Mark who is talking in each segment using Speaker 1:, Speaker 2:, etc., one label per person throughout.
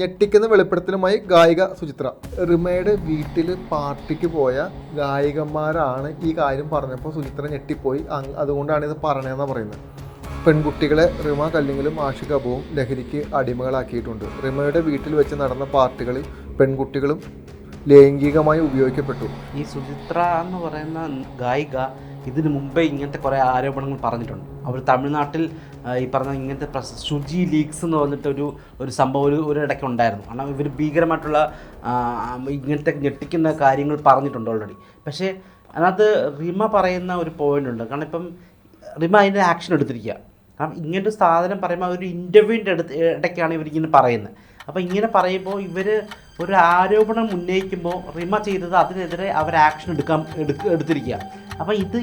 Speaker 1: ഞെട്ടിക്കുന്ന വെളിപ്പെടുത്തലുമായി ഗായിക സുചിത്ര. റിമയുടെ വീട്ടിൽ പാർട്ടിക്ക് പോയ ഗായികന്മാരാണ് ഈ കാര്യം പറഞ്ഞപ്പോൾ സുചിത്ര ഞെട്ടിപ്പോയി. അതുകൊണ്ടാണ് ഇത് പറഞ്ഞതെന്നാണ് പറയുന്നത്. പെൺകുട്ടികളെ റിമ കല്ലിങ്ങലും ആഷിഖ് അബുവും ലഹരിക്ക് അടിമകളാക്കിയിട്ടുണ്ട്. റിമയുടെ വീട്ടിൽ വെച്ച് നടന്ന പാർട്ടികളിൽ പെൺകുട്ടികളും ലൈംഗികമായി ഉപയോഗിക്കപ്പെട്ടു.
Speaker 2: ഈ സുചിത്ര എന്ന് പറയുന്ന ഗായിക ഇതിനു മുമ്പേ ഇങ്ങനത്തെ കുറേ ആരോപണങ്ങൾ പറഞ്ഞിട്ടുണ്ട്. അവർ തമിഴ്നാട്ടിൽ ഈ പറഞ്ഞ ഇങ്ങനത്തെ പ്രസ് ശുചി ലീക്സ് എന്ന് പറഞ്ഞിട്ട് ഒരു ഒരു സംഭവം ഒരു ഒരു ഇടയ്ക്ക് ഉണ്ടായിരുന്നു. കാരണം ഇവർ ഭീകരമായിട്ടുള്ള ഇങ്ങനത്തെ ഞെട്ടിക്കുന്ന കാര്യങ്ങൾ പറഞ്ഞിട്ടുണ്ട് ഓൾറെഡി പക്ഷേ അതിനകത്ത് റിമ പറയുന്ന ഒരു പോയിന്റ് ഉണ്ട്. കാരണം ഇപ്പം റിമ അതിന്റെ ആക്ഷൻ എടുത്തിരിക്കുക കാരണം ഇങ്ങനത്തെ ഒരു സാധനം പറയുമ്പോൾ ഒരു ഇന്റർവ്യൂവിന്റെ അടുത്ത് ഇടയ്ക്കാണ് ഇവരിങ്ങനെ പറയുന്നത് അപ്പോൾ ഇങ്ങനെ പറയുമ്പോൾ ഇവർ ഒരു ആരോപണം ഉന്നയിക്കുമ്പോൾ റിമ ചെയ്തത് അതിനെതിരെ അവർ ആക്ഷൻ എടുക്കാൻ എടുക്ക എടുത്തിരിക്കുക അപ്പോൾ ഇത്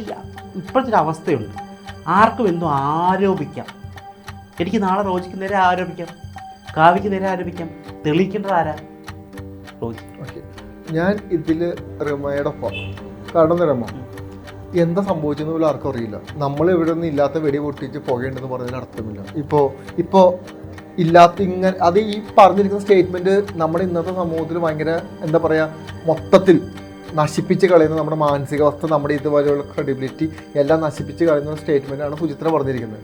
Speaker 2: ഇപ്പോഴത്തെ ഒരു അവസ്ഥയുണ്ട്. ആർക്കും എന്തും ആരോപിക്കാം. എനിക്ക് നാളെ റോജിക്ക് നേരെ ആരോപിക്കാം. കാവ്യക്ക് നേരെ ആരോപിക്കാം. തെളിയിക്കേണ്ടത് ആരാ?
Speaker 1: ഞാൻ ഇതിൽ റിമയുടെ ഒപ്പം കാരണം രമ? എന്താ സംഭവിച്ചെന്ന് പോലും ആർക്കും അറിയില്ല. നമ്മൾ ഇവിടെ നിന്ന് ഇല്ലാത്ത വെടി പൊട്ടിച്ച് പുകയുണ്ടെന്ന് പറഞ്ഞതിന് അർത്ഥമില്ല. ഇപ്പോൾ ഇപ്പോൾ ഇല്ലാത്ത ഇങ്ങനെ അത് ഈ പറഞ്ഞിരിക്കുന്ന സ്റ്റേറ്റ്മെന്റ് നമ്മുടെ ഇന്നത്തെ സമൂഹത്തിൽ ഭയങ്കര എന്താ പറയുക മൊത്തത്തിൽ നശിപ്പിച്ച് കളയുന്ന നമ്മുടെ മാനസികാവസ്ഥ നമ്മുടെ ഇതുപോലെയുള്ള ക്രെഡിബിലിറ്റി എല്ലാം നശിപ്പിച്ച് കളയുന്ന സ്റ്റേറ്റ്മെന്റ് ആണ് സുചിത്ര പറഞ്ഞിരിക്കുന്നത്.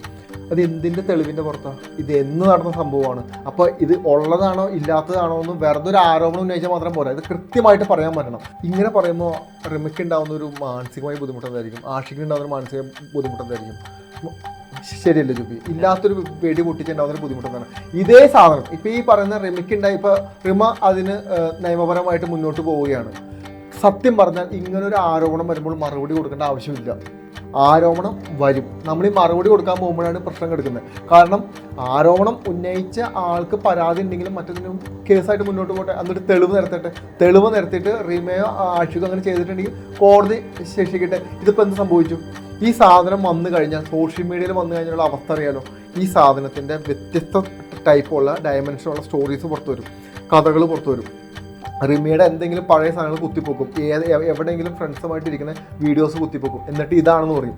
Speaker 1: അത് എന്തിന്റെ തെളിവിന്റെ പുറത്താണ് ഇത് എന്ന് നടന്ന സംഭവമാണ്. അപ്പോൾ ഇത് ഉള്ളതാണോ ഇല്ലാത്തതാണോ എന്ന് വെറുതെ ഒരു ആരോപണം ഉന്നയിച്ചാൽ മാത്രം പോരാ. ഇത് കൃത്യമായിട്ട് പറയാൻ പറ്റണം. ഇങ്ങനെ പറയുമ്പോൾ റിമിക്ക് ഉണ്ടാകുന്ന ഒരു മാനസികമായ ബുദ്ധിമുട്ടെന്തായിരിക്കും ആഷിക്ക് ഉണ്ടാകുന്ന ഒരു മാനസിക ബുദ്ധിമുട്ടെന്തായിരിക്കും ശരിയല്ലേ ജുബി? ഇല്ലാത്തൊരു വെടി പൊട്ടിച്ചുണ്ടാകുന്ന ഒരു ബുദ്ധിമുട്ടെന്താണ് ഇതേ സാധനം. ഇപ്പോൾ ഈ പറയുന്ന റിമിക്ക് ഉണ്ടായി ഇപ്പോൾ റിമ അതിന് നിയമപരമായിട്ട് മുന്നോട്ട് പോവുകയാണ്. സത്യം പറഞ്ഞാൽ ഇങ്ങനെ ഒരു ആരോപണം വരുമ്പോൾ മറുപടി കൊടുക്കേണ്ട ആവശ്യമില്ല. ആരോപണം വരും. നമ്മൾ ഈ മറുപടി കൊടുക്കാൻ പോകുമ്പോഴാണ് പ്രശ്നം കിടക്കുന്നത്. കാരണം ആരോപണം ഉന്നയിച്ച ആൾക്ക് പരാതി ഉണ്ടെങ്കിലും മറ്റൊന്നിനും കേസായിട്ട് മുന്നോട്ട് പോട്ടെ എന്നിട്ട് തെളിവ് നിരത്തട്ടെ. തെളിവ് നിരത്തിയിട്ട് റീമയോ ആഷിക്കോ അങ്ങനെ ചെയ്തിട്ടുണ്ടെങ്കിൽ കോടതി ശേഷിക്കട്ടെ. ഇതിപ്പോൾ എന്ത് സംഭവിച്ചു? ഈ സാധനം വന്നു കഴിഞ്ഞാൽ സോഷ്യൽ മീഡിയയിൽ വന്നു കഴിഞ്ഞാലുള്ള അവസ്ഥ അറിയാലോ. ഈ സാധനത്തിന്റെ വ്യത്യസ്ത ടൈപ്പുള്ള ഡയമെൻഷനുള്ള സ്റ്റോറീസ് പുറത്തു വരും. കഥകൾ പുറത്തു വരും. റിമിയുടെ എന്തെങ്കിലും പഴയ സാധനങ്ങൾ കുത്തിപ്പൊക്കും. ഏത് എവിടെയെങ്കിലും ഫ്രണ്ട്സുമായിട്ട് ഇരിക്കുന്ന വീഡിയോസ് കുത്തിപ്പൊക്കും. എന്നിട്ട് ഇതാണെന്ന് പറയും.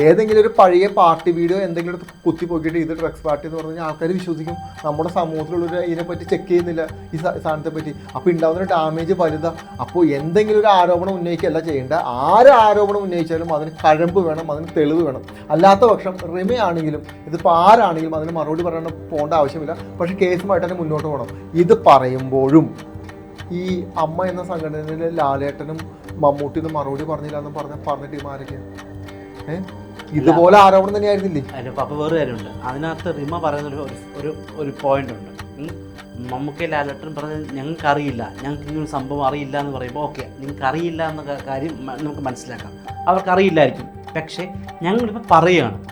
Speaker 1: ഏതെങ്കിലും ഒരു പഴയ പാർട്ടി വീഡിയോ എന്തെങ്കിലും കുത്തിപ്പൊക്കിയിട്ട് ഇത് ഡ്രഗ്സ് പാർട്ടി എന്ന് പറഞ്ഞാൽ ആൾക്കാർ വിശ്വസിക്കും. നമ്മുടെ സമൂഹത്തിലുള്ളവർ ഇതിനെപ്പറ്റി ചെക്ക് ചെയ്യുന്നില്ല ഈ സാധനത്തെ പറ്റി. അപ്പോൾ ഉണ്ടാകുന്ന ഡാമേജ് വലുതാ. അപ്പോൾ എന്തെങ്കിലും ഒരു ആരോപണം ഉന്നയിക്കുകയല്ല ചെയ്യേണ്ട ആര് ആരോപണം ഉന്നയിച്ചാലും അതിന് കഴമ്പ് വേണം അതിന് തെളിവ് വേണം. അല്ലാത്ത പക്ഷം റിമയാണെങ്കിലും ഇതിപ്പോൾ ആരാണെങ്കിലും അതിന് മറുപടി പറയാൻ പോകേണ്ട ആവശ്യമില്ല. പക്ഷേ കേസുമായിട്ട് തന്നെ മുന്നോട്ട് പോകണം. ഇത് പറയുമ്പോഴും ഈ അമ്മ എന്ന സംഘടനയിലെ ലാലേട്ടനും മമ്മൂട്ടിയും മറുപടി പറഞ്ഞില്ല എന്ന് പറഞ്ഞ പറഞ്ഞ ടീം ആരൊക്കെയാണ് ഏഹ് ഇതുപോലെ ആരോപണം തന്നെയായിരുന്നില്ലേ
Speaker 2: അതിന് അപ്പോൾ വേറെ കാര്യമുണ്ട്. അതിനകത്ത് റിമ പറയുന്ന ഒരു ഒരു- പോയിന്റ് ഉണ്ട്. മമ്മൂക്കെ ലാലട്ടൻ പറഞ്ഞത് ഞങ്ങൾക്ക് അറിയില്ല ഞങ്ങൾക്ക് ഇങ്ങനെ സംഭവം അറിയില്ല എന്ന് പറയുമ്പോൾ ഓക്കെ നിങ്ങൾക്ക് അറിയില്ല എന്ന കാര്യം നമുക്ക് മനസ്സിലാക്കാം. അവർക്ക് അറിയില്ലായിരിക്കും പക്ഷേ ഞങ്ങളിപ്പോൾ പറയുകയാണ്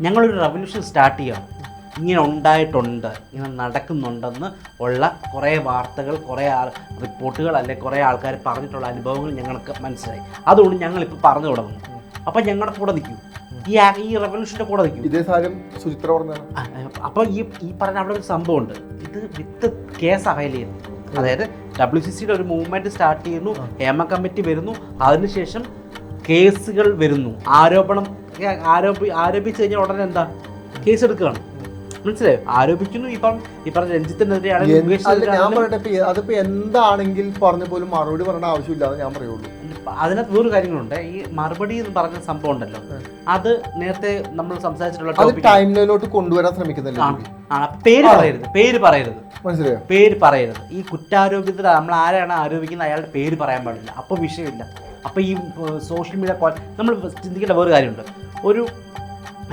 Speaker 2: ഞങ്ങളൊരു റവല്യൂഷൻ സ്റ്റാർട്ട് ചെയ്യണം. ഇങ്ങനെ ഉണ്ടായിട്ടുണ്ട് ഇങ്ങനെ നടക്കുന്നുണ്ടെന്ന് ഉള്ള കുറേ വാർത്തകൾ കുറേ ആൾ റിപ്പോർട്ടുകൾ അല്ലെ കുറേ ആൾക്കാർ പറഞ്ഞിട്ടുള്ള അനുഭവങ്ങൾ ഞങ്ങൾക്ക് മനസ്സിലായി. അതുകൊണ്ട് ഞങ്ങളിപ്പോൾ പറഞ്ഞു തുടങ്ങുന്നു. അപ്പം ഞങ്ങളുടെ കൂടെ നിൽക്കും. ഈ ഈ റെവല്യൂഷന്റെ കൂടെ നിൽക്കും.
Speaker 1: ഇതേ സാധനം സുചിത്ര
Speaker 2: അപ്പോൾ ഈ ഈ പറഞ്ഞ അവിടെ ഒരു സംഭവമുണ്ട്. ഇത് വിത്ത് കേസ് അവൈൽ ചെയ്യുന്നു. അതായത് ഡബ്ല്യു സി സിയുടെ ഒരു മൂവ്മെന്റ് സ്റ്റാർട്ട് ചെയ്യുന്നു ഹേമ കമ്മിറ്റി വരുന്നു അതിനുശേഷം കേസുകൾ വരുന്നു. ആരോപണം ആരോപി ആരോപിച്ച് കഴിഞ്ഞാൽ ഉടനെ എന്താ? കേസ് എടുക്കുകയാണ് മനസ്സിലായോ ആരോപിക്കുന്നു ഇപ്പം ഈ പറഞ്ഞ
Speaker 1: രഞ്ജിത്തിനെതിരെയാണ് ഞാൻ
Speaker 2: മുകേഷിനെതിരെയാണെങ്കിലും
Speaker 1: പറയട്ടെ അതിപ്പോ എന്താണെങ്കിൽ പറഞ്ഞ പോലും മറുപടി പറയേണ്ട ആവശ്യമില്ല എന്ന് ഞാൻ പറയുള്ളൂ.
Speaker 2: അതിനകത്ത് വേറൊരു കാര്യങ്ങളുണ്ട്. ഈ മറുപടി എന്ന് പറഞ്ഞ സംഭവം ഉണ്ടല്ലോ. അത് നേരത്തെ നമ്മൾ സംസാരിച്ചിട്ടുള്ള
Speaker 1: കൊണ്ടുവരാൻ ശ്രമിക്കുന്നില്ല.
Speaker 2: പേര് പറയരുത് പേര് പറയരുത്.
Speaker 1: മനസ്സിലായോ?
Speaker 2: പേര് പറയരുത്. ഈ കുറ്റാരോപിതർ നമ്മൾ ആരാണ് ആരോപിക്കുന്നത് അയാളുടെ പേര് പറയാൻ പാടില്ല. അപ്പോൾ വിഷയമില്ല. അപ്പോൾ ഈ സോഷ്യൽ മീഡിയ നമ്മൾ ചിന്തിക്കേണ്ട വേറെ കാര്യമുണ്ട്. ഒരു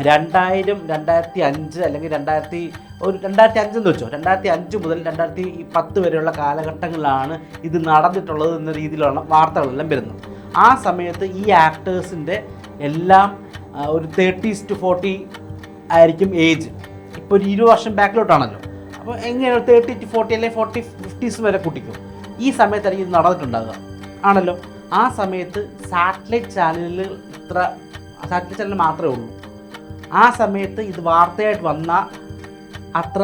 Speaker 2: രണ്ടായിരം രണ്ടായിരത്തി അഞ്ച് അല്ലെങ്കിൽ രണ്ടായിരത്തി ഒരു രണ്ടായിരത്തി അഞ്ചെന്ന് വെച്ചോ. രണ്ടായിരത്തി അഞ്ച് മുതൽ രണ്ടായിരത്തി പത്ത് വരെയുള്ള കാലഘട്ടങ്ങളിലാണ് ഇത് നടന്നിട്ടുള്ളത് എന്ന രീതിയിലുള്ള വാർത്തകളെല്ലാം വരുന്നത്. ആ സമയത്ത് ഈ ആക്ടേഴ്സിന്റെ എല്ലാം ഒരു തേർട്ടീസ് ടു ഫോർട്ടി ആയിരിക്കും ഏജ്. ഇപ്പോൾ ഒരു ഇരുപത് വർഷം ബാക്കിലോട്ടാണല്ലോ. അപ്പോൾ എങ്ങനെയാണ് തേർട്ടി ടു ഫോർട്ടി അല്ലെങ്കിൽ ഫോർട്ടി ഫിഫ്റ്റീസ് വരെ കുട്ടിക്കും? ഈ സമയത്തായിരിക്കും ഇത് നടന്നിട്ടുണ്ടാകുക ആണല്ലോ? ആ സമയത്ത് സാറ്റലൈറ്റ് ചാനലിൽ ഇത്ര സാറ്റലൈറ്റ് ചാനൽ മാത്രമേ ഉള്ളൂ. ആ സമയത്ത് ഇത് വാർത്തയായിട്ട് വന്ന അത്ര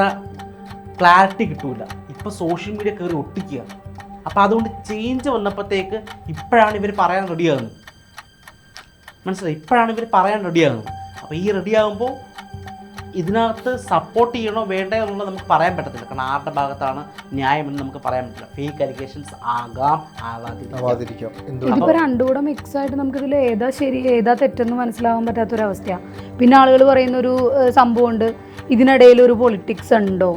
Speaker 2: ക്ലാരിറ്റി കിട്ടൂല. ഇപ്പോൾ സോഷ്യൽ മീഡിയ കയറി ഒട്ടിക്കുക. അപ്പോൾ അതുകൊണ്ട് ചേഞ്ച് വന്നപ്പോഴത്തേക്ക് ഇപ്പോഴാണ് ഇവർ പറയാൻ റെഡിയാകുന്നത് മനസ്സിലായി? ഇപ്പോഴാണ് ഇവർ പറയാൻ റെഡിയാകുന്നത് അപ്പോൾ ഈ റെഡിയാകുമ്പോൾ ഇതിനകത്ത് സപ്പോർട്ട് ചെയ്യണോ വേണ്ടോ എന്നുള്ളത് നമുക്ക് പറയാൻ പറ്റത്തില്ല. കാരണം ആരുടെ ഭാഗത്താണ് ന്യായമെന്ന് നമുക്ക് പറയാൻ പറ്റില്ല. ഫേക്ക് അലിഗേഷൻസ് ആകാം ആവാതിരിക്കാം.
Speaker 3: ഇതിപ്പോ രണ്ടുകൂടെ മിക്സ് ആയിട്ട് നമുക്ക് ഇതിൽ ഏതാ ശരി ഏതാ തെറ്റെന്ന് മനസ്സിലാവാൻ പറ്റാത്തൊരവസ്ഥയാണ് പിന്നെ ആളുകൾ പറയുന്ന ഒരു സംഭവം സംഭവമുണ്ട്. ഇതിനിടയിൽ ഒരു പൊളിറ്റിക്സ് ഉണ്ടോ?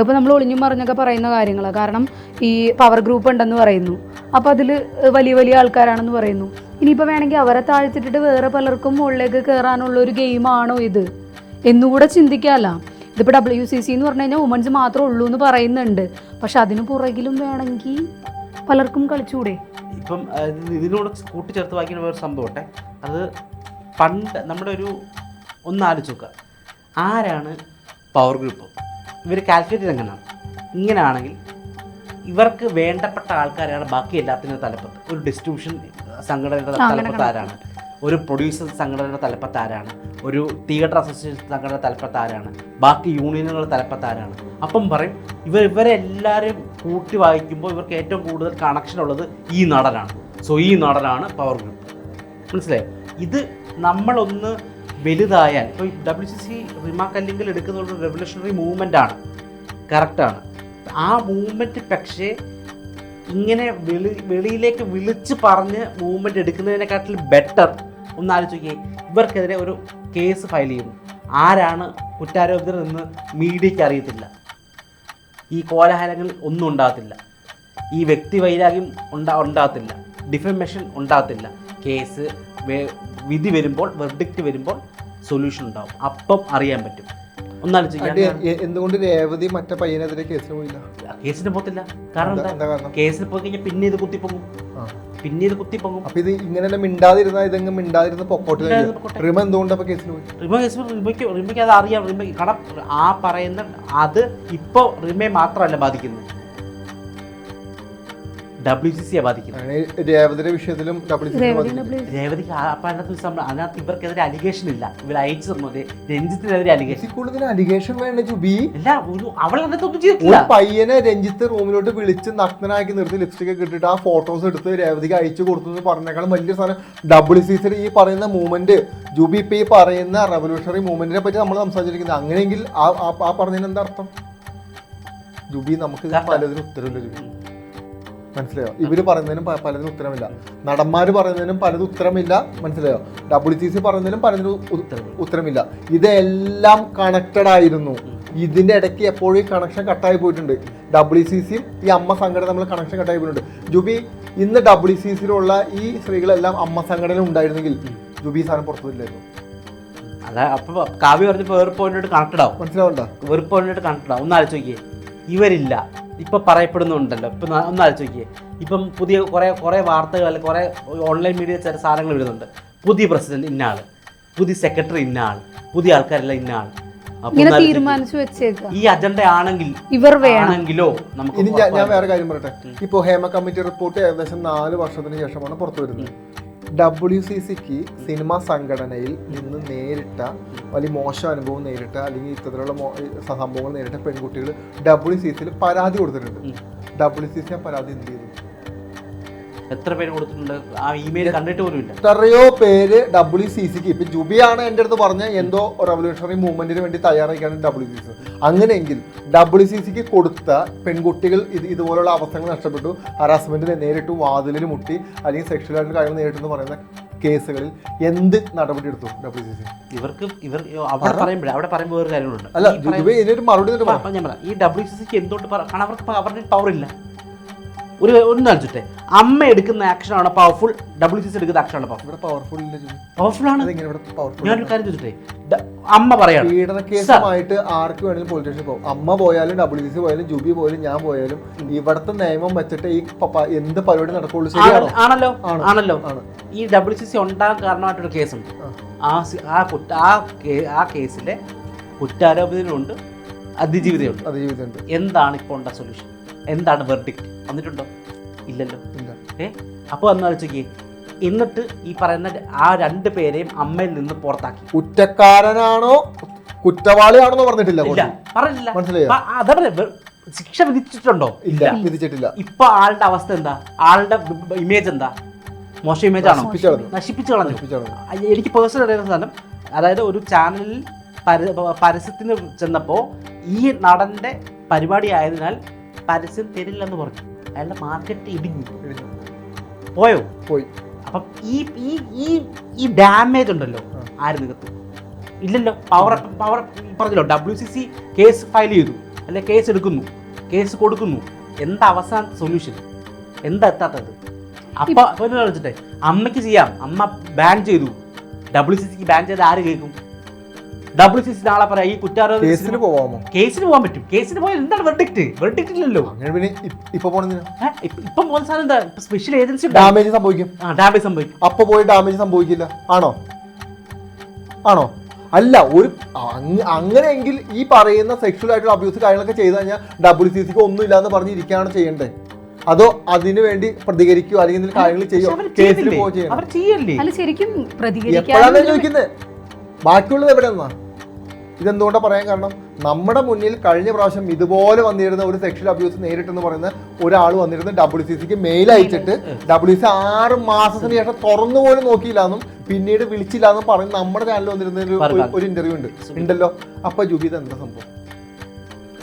Speaker 3: അപ്പോൾ നമ്മൾ ഒളിഞ്ഞും മറിഞ്ഞൊക്കെ പറയുന്ന കാര്യങ്ങളാണ് കാരണം ഈ പവർ ഗ്രൂപ്പ് ഉണ്ടെന്ന് പറയുന്നു. അപ്പോൾ അതിൽ വലിയ വലിയ ആൾക്കാരാണെന്ന് പറയുന്നു. ഇനിയിപ്പോൾ വേണമെങ്കിൽ അവരെ താഴ്ത്തിട്ടിട്ട് വേറെ പലർക്കും മുകളിലേക്ക് കയറാനുള്ള ഒരു ഗെയിമാണോ ഇത്? എന്നുകൂടെ ചിന്തിക്കാമല്ല ഇതിപ്പോൾ ഡബ്ല്യു സി സി എന്ന് പറഞ്ഞു കഴിഞ്ഞാൽ വുമൻസ് മാത്രമേ ഉള്ളൂ എന്ന് പറയുന്നുണ്ട്. പക്ഷെ അതിന് പുറകിലും വേണമെങ്കിൽ പലർക്കും കളിച്ചുകൂടെ
Speaker 2: ഇപ്പം ഇതിനോട് കൂട്ടിച്ചേർത്ത് വായിക്കുന്ന വേറെ സംഭവട്ടെ അത് പണ്ട് നമ്മുടെ ഒരു ഒന്നാലോചിക്കുക നോക്കുക ആരാണ് പവർ ഗ്രൂപ്പ് ഇവർ കാൽക്കുലേറ്റ് ചെയ്ത് എങ്ങനെയാണ്? ഇങ്ങനെയാണെങ്കിൽ ഇവർക്ക് വേണ്ടപ്പെട്ട ആൾക്കാരാണ് ബാക്കി എല്ലാത്തിനും തലപ്പത്ത്. ഒരു ഡിസ്ട്രിബ്യൂഷൻ സംഘടനയുടെ തലപ്പത്ത് ആരാണ്? ഒരു പ്രൊഡ്യൂസർ സംഘടനയുടെ തലപ്പത്ത് ആരാണ് ഒരു തിയേറ്റർ അസോസിയേഷൻ സംഘടനയുടെ തലപ്പത്ത് ആരാണ് ബാക്കി യൂണിയനുകളുടെ തലപ്പത്ത് ആരാണ് അപ്പം പറയും ഇവർ ഇവരെ എല്ലാവരും കൂട്ടി വായിക്കുമ്പോൾ ഇവർക്ക് ഏറ്റവും കൂടുതൽ കണക്ഷൻ ഉള്ളത് ഈ നടനാണ്. സോ ഈ നടനാണ് പവർ ഗ്രൂപ്പ് മനസ്സിലായോ? ഇത് നമ്മളൊന്ന് വലുതായാൽ ഇപ്പോൾ ഡബ്ല്യു സി സി റിമാക്കല്ലെങ്കിൽ എടുക്കുന്ന ഒരു റെവല്യൂഷണറി മൂവ്മെന്റ് ആണ്. കറക്റ്റാണ് ആ മൂവ്മെന്റ് പക്ഷേ ഇങ്ങനെ വെളി വെളിയിലേക്ക് വിളിച്ച് പറഞ്ഞ് മൂവ്മെന്റ് എടുക്കുന്നതിനെക്കാട്ടിൽ ബെറ്റർ ഒന്ന് ആലോചിക്കേ ഇവർക്കെതിരെ ഒരു കേസ് ഫയൽ ചെയ്യുന്നു. ആരാണ് കുറ്റാരോപിതർ എന്ന് മീഡിയയ്ക്ക് അറിയത്തില്ല. ഈ കോലാഹലങ്ങൾ ഒന്നും ഉണ്ടാകത്തില്ല. ഈ വ്യക്തി വൈരാഗ്യം ഉണ്ടാ ഉണ്ടാകത്തില്ല. ഡിഫമേഷൻ ഉണ്ടാകത്തില്ല. കേസ് വിധി വരുമ്പോൾ വെർഡിക്റ്റ് വരുമ്പോൾ സൊല്യൂഷൻ ഉണ്ടാവും. അപ്പം അറിയാൻ പറ്റും.
Speaker 1: എന്തുകൊണ്ട് രേവതി മറ്റേ പയ്യനെതിരെ കേസിന് പോയില്ല?
Speaker 2: കേസിന് പോകത്തില്ല. കാരണം
Speaker 1: എന്താ-
Speaker 2: കേസിൽ പോയി കഴിഞ്ഞാൽ പിന്നെ ഇത് കുത്തിപ്പൊങ്ങും.
Speaker 1: ആ.
Speaker 2: പിന്നെ ഇത് കുത്തിപ്പൊങ്ങും
Speaker 1: അപ്പൊ ഇത് ഇങ്ങനെ മിണ്ടാതിരുന്ന ഇതെങ്ങ് മിണ്ടാതിരുന്ന പൊക്കോട്ട്. റിമ എന്തുകൊണ്ട് അപ്പൊ കേസിൽ പോയി?
Speaker 2: റിമ കേസ് റിമയ്ക്ക് റിമയ്ക്ക് അത് അറിയാം. റിമ കാരണം ആ പറയുന്ന അത് ഇപ്പോൾ റിമയെ മാത്രമല്ല ബാധിക്കുന്നത്. ഡബ്ല്യു സി സിയെ ബാധിക്കുന്നത്.
Speaker 1: രേവതിയുടെ വിഷയത്തിലും
Speaker 2: രേവതിക്ക് അപ്പൊ അതിനകത്ത് ഒരു അതിനകത്ത് ഇവർക്കെതിരെ അലിഗേഷൻ ഇല്ല. ഇവർ അയച്ചു തന്നത് രഞ്ജിത്തിനെതിരെ അലിഗേഷൻ
Speaker 1: അലിഗേഷൻ വേണ്ട ജുബി?
Speaker 2: ഇല്ല ഒരു അവൾ അതിനകത്ത് ഒന്നും ചെയ്തിട്ടില്ല.
Speaker 1: പയ്യനെ രഞ്ജിത്ത് റൂമിലോട്ട് വിളിച്ച് നഗ്നനാക്കി നിർത്തി ലിപ്സ്റ്റിക് ഒക്കെ ഇട്ടിട്ട് ആ ഫോട്ടോസ് എടുത്ത് രേവതിക്ക് അയച്ചു കൊടുത്തു എന്ന് പറഞ്ഞേക്കാളും വലിയ സാധനം. ഡബ്ല്യു സി സിയുടെ ഈ പറയുന്ന മൂവ്മെന്റ് ജൂബി ഇപ്പൊ ഈ പറയുന്ന റവല്യൂഷണറി മൂവ്മെന്റിനെ പറ്റി നമ്മൾ സംസാരിച്ചിരിക്കുന്നത്. അങ്ങനെയെങ്കിൽ ആ പറഞ്ഞതിന് എന്താ അർത്ഥം? ജുബി നമുക്ക് പലതിനും ഉത്തരവില്ല ജുബി. മനസ്സിലായോ? ഇവർ പറയുന്നതിനും പലതിനും ഉത്തരമില്ല. നടന്മാർ പറയുന്നതിനും പലതും ഉത്തരമില്ല. മനസ്സിലായോ? ഡബ്ല്യു സി സി പറയുന്നതിനും പലതിനും ഉത്തരമില്ല. ഇതെല്ലാം കണക്റ്റഡ് ആയിരുന്നു. ഇതിന്റെ ഇടയ്ക്ക് എപ്പോഴും ഈ കണക്ഷൻ കട്ടായി പോയിട്ടുണ്ട്. ഡബ്ല്യു സി സിയും ഈ അമ്മ സംഘടന നമ്മൾ കണക്ഷൻ കട്ടായി പോയിട്ടുണ്ട്. ജുബി ഇന്ന് ഡബ്ല്യു സി സിയിലുള്ള ഈ സ്ത്രീകളെല്ലാം അമ്മ സംഘടന ഉണ്ടായിരുന്നെങ്കിൽ ജുബി സാധനം പുറത്തു വരില്ലായിരുന്നു.
Speaker 2: അല്ല അപ്പൊ കാവ്യ പറഞ്ഞപ്പോൾ വേറെ പോയിന്റ് കണക്റ്റഡ് ആവും.
Speaker 1: മനസ്സിലാവണ്ട?
Speaker 2: വേറെ പോയിന്റ് കണക്റ്റഡ് ആവും. ഒന്ന് ആലോചിക്കേ ഇവരില്ല. ഇപ്പൊ പറയപ്പെടുന്നുണ്ടല്ലോ. ഇപ്പൊ ഒന്ന് ആലോചിച്ച് നോക്കിയേ. ഇപ്പം പുതിയ കുറെ കുറെ വാർത്തകൾ അല്ലെങ്കിൽ കുറെ ഓൺലൈൻ മീഡിയ ചില സാധനങ്ങൾ വരുന്നുണ്ട്. പുതിയ പ്രസിഡന്റ് ഇന്ന ആൾ പുതിയ സെക്രട്ടറി ഇന്ന ആൾ പുതിയ ആൾക്കാരെല്ലാം ഇന്ന ആൾ അപ്പൊ
Speaker 3: ഇങ്ങനെ തീരുമാനിച്ചു വെച്ചേക്കാം.
Speaker 2: ഈ അജണ്ട ആണെങ്കിൽ
Speaker 3: ഇവർ
Speaker 2: വേണമെങ്കിലോ നമുക്ക്
Speaker 1: ഇനി ഞാൻ ഞാൻ വേറെ കാര്യം പറയട്ടെ. ഇപ്പോൾ ഹേമ കമ്മിറ്റി റിപ്പോർട്ട് ഏകദേശം നാല് വർഷത്തിന് ശേഷമാണ് പുറത്തു വരുന്നത്. ഡബ്ല്യു സി സിക്ക് സിനിമാ സംഘടനയിൽ നിന്ന് നേരിട്ട വലിയ മോശം അനുഭവം നേരിട്ട അല്ലെങ്കിൽ ഇത്തരത്തിലുള്ള സംഭവങ്ങൾ നേരിട്ട പെൺകുട്ടികൾ ഡബ്ല്യു സി സിയിൽ പരാതി കൊടുത്തിട്ടുണ്ട്. ഡബ്ല്യു സി സി ആ പരാതി എന്ത് ചെയ്തു?
Speaker 2: എത്ര പേര് കൊടുത്തിട്ടുണ്ട്? ആ ഇമെയിൽ കണ്ടിട്ട് പോലും ഇല്ല.
Speaker 1: എത്രയോ പേര് ഡബ്ല്യു സി സിക്ക് ഇപ്പൊ ജുബിയാണ് എന്റെ അടുത്ത് പറഞ്ഞ എന്തോ റവല്യൂഷണറി മൂവ്മെന്റിന് വേണ്ടി തയ്യാറാക്കിയാണ് ഡബ്ല്യു സി സി അങ്ങനെയെങ്കിൽ ഡബ്ല്യു സി സിക്ക് കൊടുത്ത പെൺകുട്ടികൾ ഇത് ഇതുപോലുള്ള അവസരങ്ങൾ നഷ്ടപ്പെട്ടു. ഹറാസ്മെന്റിനെ നേരിട്ടു വാതിലിൽ മുട്ടി അല്ലെങ്കിൽ സെക്ഷൽ ആയിട്ടുള്ള കാര്യങ്ങൾ നേരിട്ടു എന്ന് പറയുന്ന കേസുകളിൽ എന്ത് നടപടി എടുത്തു ഡബ്ല്യു സി സി
Speaker 2: ഇവർക്ക് ഇവർ അവിടെ പറയുമ്പോഴേ അവിടെ പറയുമ്പോൾ വേറെ കാര്യങ്ങളുണ്ട്.
Speaker 1: അല്ല ജുബി ഇതിനൊരു മറുപടി
Speaker 2: ഞാൻ പറയാം. ഈ ഡബ്ല്യു സി സിക്ക് എന്തുകൊണ്ട് കാരണം അവർക്ക് അവരുടെ പവർ ഇല്ല. ഒരു ഒന്ന് കളിച്ചിട്ടെ. അമ്മ എടുക്കുന്ന ആക്ഷൻ ആണ് പവർഫുൾ ഡബ്ല്യു സി സി എടുക്കുന്ന പവർഫുൾ
Speaker 1: ഇവിടെ പവർഫുൾ
Speaker 2: പവർഫുൾ ആണ്? ഞാനൊരു കാര്യം ചോദിച്ചിട്ടെ. അമ്മ പറയാണ്
Speaker 1: പീഡന കേസുമായിട്ട് ആർക്ക് വേണമെങ്കിലും പോലീസ് പോകും അമ്മ പോയാലും ഡബ്ല്യു സി സി പോയാലും ജുബി പോയാലും ഞാൻ പോയാലും ഇവിടുത്തെ നിയമം വെച്ചിട്ട് ഈ എന്ത് പരിപാടി നടക്കുള്ളൂ
Speaker 2: ആണല്ലോ ആണല്ലോ. ഈ ഡബ്ല്യു സി സി ഉണ്ടാകാൻ കാരണമായിട്ടൊരു കേസുണ്ട്. ആ. ആ കുറ്റ ആ കേസിലെ കുറ്റാരോപിതനുണ്ട് അതിജീവിതയുണ്ട്
Speaker 1: അതിജീവിതയുണ്ട്
Speaker 2: എന്താണ് ഇപ്പോൾ ഉണ്ട സൊല്യൂഷൻ എന്താണ് വെർഡിക്റ്റ് വന്നിട്ടുണ്ടോ? ഇല്ലല്ലോ.
Speaker 1: ഇല്ല.
Speaker 2: ഏ? അപ്പോൾ ഒന്ന് ആലോചിക്കേ. എന്നിട്ട് ഈ പറയുന്ന ആ രണ്ട് പേരെയും അമ്മയിൽ നിന്ന് പുറത്താക്കി.
Speaker 1: കുറ്റക്കാരനാണോ? കുറ്റവാളിയാണോ പറഞ്ഞിട്ടില്ല
Speaker 2: പറഞ്ഞില്ല അതാ ശിക്ഷ വിധിച്ചിട്ടുണ്ടോ?
Speaker 1: ഇല്ല വിധിച്ചിട്ടില്ല.
Speaker 2: ഇപ്പൊ ആളുടെ അവസ്ഥ എന്താ? ആളുടെ ഇമേജ് എന്താ? മോശം ഇമേജ് ആണോ?
Speaker 1: നശിപ്പിച്ചു കളഞ്ഞു.
Speaker 2: എനിക്ക് പേഴ്സണൽ അറിയുന്ന സാധനം അതായത് ഒരു ചാനലിൽ പര- പരസ്യത്തിന് ചെന്നപ്പോൾ ഈ നടന്റെ പരിപാടി ആയതിനാൽ പരസ്യം തരില്ലെന്ന് പറഞ്ഞു. അയാളുടെ മാർക്കറ്റ് ഇടിഞ്ഞു. പോയോ?
Speaker 1: പോയി.
Speaker 2: അപ്പം ഈ ഈ ഈ ഈ ഡാമേജ് ഉണ്ടല്ലോ ആര് നികത്തും? ഇല്ലല്ലോ. പവർ പവർ പറഞ്ഞല്ലോ. W C C case file ചെയ്തു. അല്ലെ കേസ് എടുക്കുന്നു. കേസ് കൊടുക്കുന്നു. എന്താ അവസാന സൊല്യൂഷൻ എന്താ എത്താത്തത്? അപ്പൊ വെച്ചിട്ടെ. അമ്മയ്ക്ക് ചെയ്യാം. അമ്മ ബാൻ ചെയ്തു. ഡബ്ല്യു സി സിക്ക് ബാൻ ചെയ്ത് ആര് കേൾക്കും? ഡബ്ല്യു സി സി നാളെ പറയാം. ഈ കുറ്റാരോപണ
Speaker 1: കേസിന് പോവാമോ?
Speaker 2: കേസിന് പോകാൻ പറ്റും. കേസിന് പോയാൽ എന്താണ് വെർഡിക്റ്റ് വെർഡിക്റ്റ് ഇല്ലല്ലോ.
Speaker 1: അങ്ങനെ പിന്നെ ഇപ്പൊ പോണെന്തിനാ
Speaker 2: ഏ? ഇപ്പം പോകുന്ന സാധനം എന്താ? സ്പെഷ്യൽ ഏജൻസി
Speaker 1: ഡാമേജ് സംഭവിക്കും.
Speaker 2: ആ ഡാമേജ് സംഭവിക്കും.
Speaker 1: അപ്പൊ പോയി ഡാമേജ് സംഭവിക്കില്ല. ആണോ? ആണോ? അല്ല ഒരു അങ്ങനെയെങ്കിൽ ഈ പറയുന്ന സെക്ഷൽ ആയിട്ടുള്ള അബ്യൂസ് കാര്യങ്ങളൊക്കെ ചെയ്തു കഴിഞ്ഞാൽ ഡബ്ല്യു സി സിക്ക് ഒന്നും ഇല്ലാന്ന് പറഞ്ഞിരിക്കുകയാണ് ചെയ്യേണ്ടത് അതോ അതിനു വേണ്ടി പ്രതികരിക്കുകയോ അല്ലെങ്കിൽ കാര്യങ്ങൾ ചെയ്യോ കേസിൽ? പോവുകയോ ചെയ്യണം
Speaker 2: അവർ
Speaker 3: അല്ല ശരിക്കും
Speaker 1: എപ്പോഴാണ് ചോദിക്കുന്നത് ബാക്കിയുള്ളത് എവിടെ നിന്നാ ഇതെന്തുകൊണ്ടാണ് പറയാൻ കാരണം നമ്മുടെ മുന്നിൽ കഴിഞ്ഞ പ്രാവശ്യം ഇതുപോലെ വന്നിരുന്ന ഒരു സെക്ഷൽ അബ്യൂസ് നേരിട്ടെന്ന് പറയുന്ന ഒരാൾ വന്നിരുന്ന ഡബ്ല്യു സി സിക്ക് മെയിൽ അയച്ചിട്ട് ഡബ്ല്യു സി ആറ് മാസത്തിന് ശേഷം തുറന്നു പോലും നോക്കിയില്ല എന്നും പിന്നീട് വിളിച്ചില്ല എന്നും പറഞ്ഞ് നമ്മുടെ ചാനലിൽ വന്നിരുന്ന ഒരു- ഒരു ഇന്റർവ്യൂ ഉണ്ട്. ഉണ്ടല്ലോ. അപ്പൊ ജുബിത് എന്താ സംഭവം?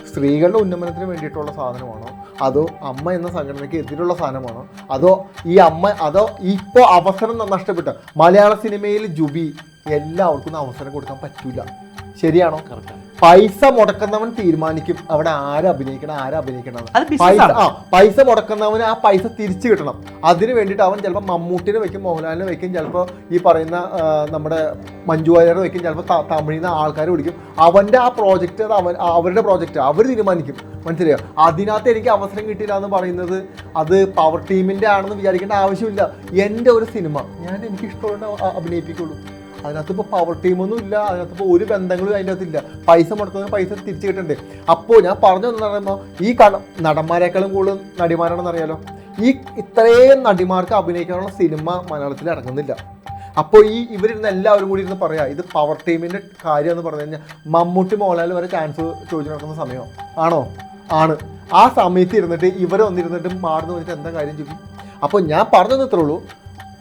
Speaker 1: സ്ത്രീകളുടെ ഉന്നമനത്തിന് വേണ്ടിയിട്ടുള്ള സാധനമാണോ? അതോ അമ്മ എന്ന സംഘടനയ്ക്ക് എതിരുള്ള സാധനമാണോ? അതോ ഈ അമ്മ അതോ ഇപ്പോൾ അവസരം നഷ്ടപ്പെട്ട മലയാള സിനിമയിൽ ജുബി എല്ലാവർക്കും അവസരം കൊടുക്കാൻ പറ്റില്ല ശരിയാണോ?
Speaker 2: കറക്റ്റാണ്
Speaker 1: പൈസ മുടക്കുന്നവൻ തീരുമാനിക്കും. അവിടെ ആര് അഭിനയിക്കണം ആര് അഭിനയിക്കണം പൈസ. ആ പൈസ മുടക്കുന്നവന് ആ പൈസ തിരിച്ചു കിട്ടണം. അതിന് വേണ്ടിയിട്ട് അവൻ ചിലപ്പോൾ മമ്മൂട്ടിനെ വെക്കും മോഹൻലാലിനെ വെക്കും ചിലപ്പോൾ ഈ പറയുന്ന നമ്മുടെ മഞ്ജു വാര്യരെ വെക്കും ചിലപ്പോൾ തമിഴിൽ നിന്ന് ആൾക്കാർ വിളിക്കും. അവന്റെ ആ പ്രോജക്റ്റ് അത് അവൻ അവരുടെ പ്രോജക്റ്റ് അവർ തീരുമാനിക്കും. മനസ്സിലായോ? അതിനകത്ത് എനിക്ക് അവസരം കിട്ടിയില്ല എന്ന് പറയുന്നത് അത് പവർ ടീമിന്റെ ആണെന്ന് വിചാരിക്കേണ്ട ആവശ്യമില്ല. എന്റെ ഒരു സിനിമ. ഞാൻ എനിക്ക് ഇഷ്ടമുള്ള അ- അഭിനയിപ്പിക്കുള്ളൂ. അതിനകത്ത് ഇപ്പോൾ പവർ ടീമൊന്നും ഇല്ല അതിനകത്ത് ഇപ്പോൾ ഒരു ബന്ധങ്ങളും അതിന്റെ അകത്തില്ല പൈസ മുടക്കുന്ന പൈസ തിരിച്ചു കിട്ടണ്ടേ? അപ്പോൾ ഞാൻ പറഞ്ഞു എന്ന് പറയുമ്പോൾ ഈ കട നടന്മാരെക്കാളും കൂടുതൽ നടിമാരാണെന്ന് അറിയാലോ? ഈ ഇത്രയും നടിമാർക്ക് അഭിനയിക്കാനുള്ള സിനിമ മലയാളത്തിൽ ഇറങ്ങുന്നില്ല. അപ്പോൾ ഈ ഇവരിരുന്ന് എല്ലാവരും കൂടി ഇരുന്ന് പറയാം ഇത് പവർ ടീമിന്റെ കാര്യം എന്ന് പറഞ്ഞു കഴിഞ്ഞാൽ മമ്മൂട്ടി മോഹൻലാൽ വരെ ചാൻസ് ചോദിച്ചു നടക്കുന്ന സമയം ആണോ? ആണ്. ആ സമയത്ത് ഇരുന്നിട്ട് ഇവരെ ഒന്നിരുന്നിട്ട് മാറുന്നു വന്നിട്ട് എന്താ കാര്യം ചെയ്യും അപ്പോൾ ഞാൻ പറഞ്ഞത് ഇത്രേ ഉള്ളൂ.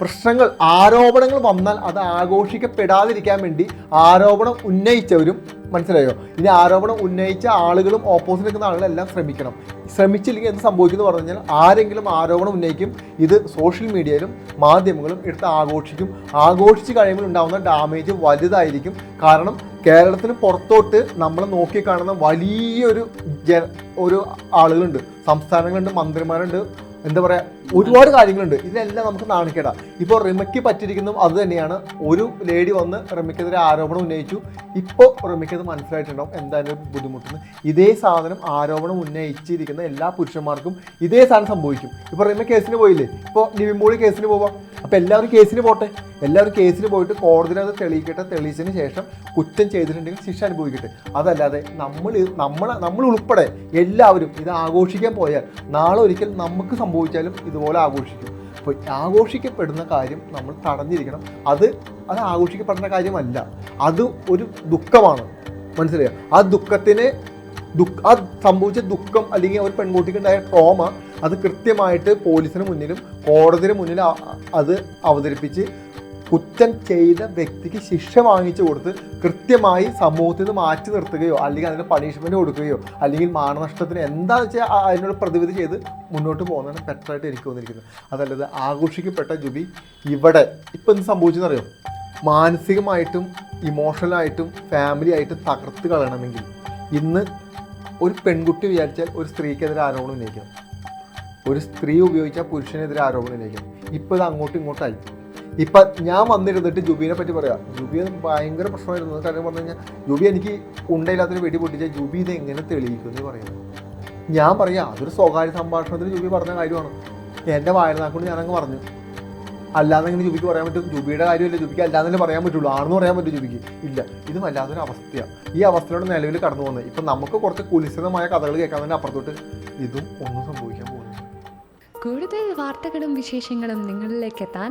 Speaker 1: പ്രശ്നങ്ങൾ ആരോപണങ്ങൾ വന്നാൽ അത് ആഘോഷിക്കപ്പെടാതിരിക്കാൻ വേണ്ടി ആരോപണം ഉന്നയിച്ചവരും മനസ്സിലായോ? ഇനി ആരോപണം ഉന്നയിച്ച ആളുകളും ഓപ്പോസിറ്റ് നിൽക്കുന്ന ആളുകളെല്ലാം ശ്രമിക്കണം. ശ്രമിച്ചില്ലെങ്കിൽ എന്ത് സംഭവിക്കുന്നു പറഞ്ഞു കഴിഞ്ഞാൽ ആരെങ്കിലും ആരോപണം ഉന്നയിക്കും. ഇത് സോഷ്യൽ മീഡിയയിലും മാധ്യമങ്ങളും എടുത്ത് ആഘോഷിക്കും. ആഘോഷിച്ച് കഴിയുമ്പോൾ ഉണ്ടാകുന്ന ഡാമേജ് വലുതായിരിക്കും. കാരണം കേരളത്തിന് പുറത്തോട്ട് നമ്മൾ നോക്കിക്കാണുന്ന വലിയൊരു ജന ഒരു ആളുകളുണ്ട്. സംസ്ഥാനങ്ങളുണ്ട് മന്ത്രിമാരുണ്ട്. എന്താ പറയാ ഒരുപാട് കാര്യങ്ങളുണ്ട്. ഇതിലെല്ലാം നമുക്ക് നാണിക്കേടാ. ഇപ്പോൾ റിമയ്ക്ക് പറ്റിയിരിക്കുന്നതും അത് തന്നെയാണ്. ഒരു ലേഡി വന്ന് റിമയ്ക്കെതിരെ ആരോപണം ഉന്നയിച്ചു. ഇപ്പോൾ റിമയ്ക്കത് മനസ്സിലായിട്ടുണ്ടാവും എന്തായാലും ബുദ്ധിമുട്ടെന്ന്. ഇതേ സാധനം ആരോപണം ഉന്നയിച്ചിരിക്കുന്ന എല്ലാ പുരുഷന്മാർക്കും ഇതേ സാധനം സംഭവിക്കും. ഇപ്പോൾ റിമ കേസിന് പോയില്ലേ? ഇപ്പോൾ നിവിമ്പോളി കേസിന് പോവാം. അപ്പോൾ എല്ലാവരും കേസിന് പോട്ടെ. എല്ലാവരും കേസിന് പോയിട്ട് കോടതിയിൽ അത് തെളിയിക്കട്ടെ. തെളിയിച്ചതിന് ശേഷം കുറ്റം ചെയ്തിട്ടുണ്ടെങ്കിൽ ശിക്ഷ അനുഭവിക്കട്ടെ. അതല്ലാതെ നമ്മൾ നമ്മൾ നമ്മൾ ഉൾപ്പെടെ എല്ലാവരും ഇത് ആഘോഷിക്കാൻ പോയാൽ നാളെ ഒരിക്കൽ നമുക്ക് സംഭവിച്ചാലും ഇതുപോലെ ആഘോഷിക്കും. അപ്പോൾ ആഘോഷിക്കപ്പെടുന്ന കാര്യം നമ്മൾ തടഞ്ഞിരിക്കണം. അത് അത് ആഘോഷിക്കപ്പെടുന്ന കാര്യമല്ല. അത് ഒരു ദുഃഖമാണ്. മനസ്സിലായോ? ആ ദുഃഖത്തിന് ദുഃഖ ആ സംഭവിച്ച ദുഃഖം അല്ലെങ്കിൽ ഒരു പെൺകുട്ടിക്ക് ഉണ്ടായ ട്രോമ അത് കൃത്യമായിട്ട് പോലീസിന് മുന്നിലും കോടതിന് മുന്നിലും അത് അവതരിപ്പിച്ച് കുറ്റം ചെയ്ത വ്യക്തിക്ക് ശിക്ഷ വാങ്ങിച്ചു കൊടുത്ത് കൃത്യമായി സമൂഹത്തിൽ നിന്ന് മാറ്റി നിർത്തുകയോ അല്ലെങ്കിൽ അതിന് പണിഷ്മെന്റ് കൊടുക്കുകയോ അല്ലെങ്കിൽ മാനനഷ്ടത്തിന് എന്താ വെച്ചാൽ അതിനോട് പ്രതിവിധി ചെയ്ത് മുന്നോട്ട് പോകുന്നതാണ് ബെറ്ററായിട്ട് എനിക്ക് തോന്നിയിരിക്കുന്നത്. അതല്ലത് ആഘോഷിക്കപ്പെട്ട ജുബി ഇവിടെ ഇപ്പം എന്ത് സംഭവിച്ചെന്നറിയോ? മാനസികമായിട്ടും ഇമോഷണലായിട്ടും ഫാമിലി ആയിട്ടും തകർത്ത് കളയണമെങ്കിൽ ഇന്ന് ഒരു പെൺകുട്ടി വിചാരിച്ചാൽ ഒരു സ്ത്രീക്കെതിരെ ആരോപണം ഉന്നയിക്കണം ഒരു സ്ത്രീ ഉപയോഗിച്ചാൽ പുരുഷനെതിരെ ആരോപണം ഉന്നയിക്കണം ഇപ്പോൾ ഇത് അങ്ങോട്ടും ഇങ്ങോട്ടായി ഇപ്പം ഞാൻ വന്നിരുന്നിട്ട് ജുബീനെ പറ്റി പറയാം. ജുബി ഭയങ്കര പ്രശ്നമായിരുന്നു. കാരണം പറഞ്ഞു കഴിഞ്ഞാൽ ജുബി എനിക്ക് ഉണ്ടയില്ലാത്തൊരു വെടി പൊട്ടിച്ചാൽ ജുബി ഇത് എങ്ങനെ തെളിയിക്കുമെന്ന് പറയുന്നത്. ഞാൻ പറയാം അതൊരു സ്വകാര്യ സംഭാഷണത്തിൽ ജുബി പറഞ്ഞ കാര്യമാണ്. എന്റെ വായനാക്കൊണ്ട് ഞാനങ്ങ് പറഞ്ഞു അല്ലാതെ ഇങ്ങനെ ജുബിക്ക് പറയാൻ പറ്റും ജുബിയുടെ കാര്യമല്ല ജുബിക്ക്. അല്ലാതെ പറയാൻ പറ്റുള്ളൂ. ആണെന്ന് പറയാൻ പറ്റും ജുബിക്ക്. ഇല്ല ഇത് വല്ലാത്തൊരു അവസ്ഥയാണ് ഈ അവസ്ഥയുടെ നിലവിൽ കടന്നു പോകുന്നത്. ഇപ്പം നമുക്ക് കുറച്ച് കുലിസിതമായ കഥകൾ കേൾക്കാൻ തന്നെ അപ്പുറത്തോട്ട് ഇതും ഒന്നും സംഭവിക്കാൻ പോകുന്നു
Speaker 4: കൂടുതൽ വാർത്തകളും വിശേഷങ്ങളും നിങ്ങളിലേക്ക് എത്താൻ